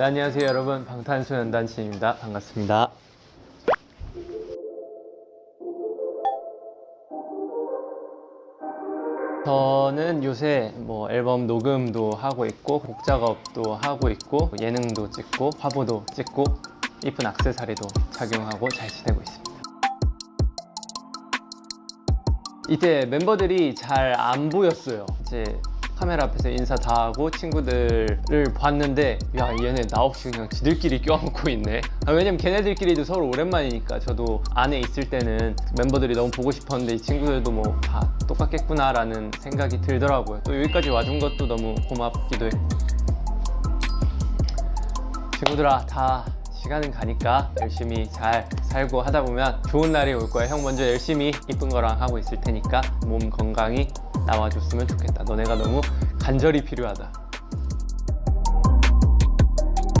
네, 안녕하세요 여러분. 방탄소년단신입니다. 반갑습니다. 저는 요새 뭐 앨범 녹음도 하고 있고 곡 작업도 하고 있고 예능도 찍고 화보도 찍고 이쁜 액세서리도 착용하고 잘 지내고 있습니다. 이때 멤버들이 잘 안 보였어요. 이제 카메라 앞에서 인사 다 하고 친구들을 봤는데 야 얘네 나 없이 그냥 지들끼리 껴안고 있네. 아, 왜냐면 걔네들끼리도 서로 오랜만이니까 저도 안에 있을 때는 멤버들이 너무 보고 싶었는데 이 친구들도 뭐 다 똑같겠구나 라는 생각이 들더라고요. 또 여기까지 와준 것도 너무 고맙기도 했고 친구들아 다 시간은 가니까 열심히 잘 살고 하다 보면 좋은 날이 올 거야. 형 먼저 열심히 이쁜 거랑 하고 있을 테니까 몸 건강히 나와줬으면 좋겠다. 너네가 너무 간절히 필요하다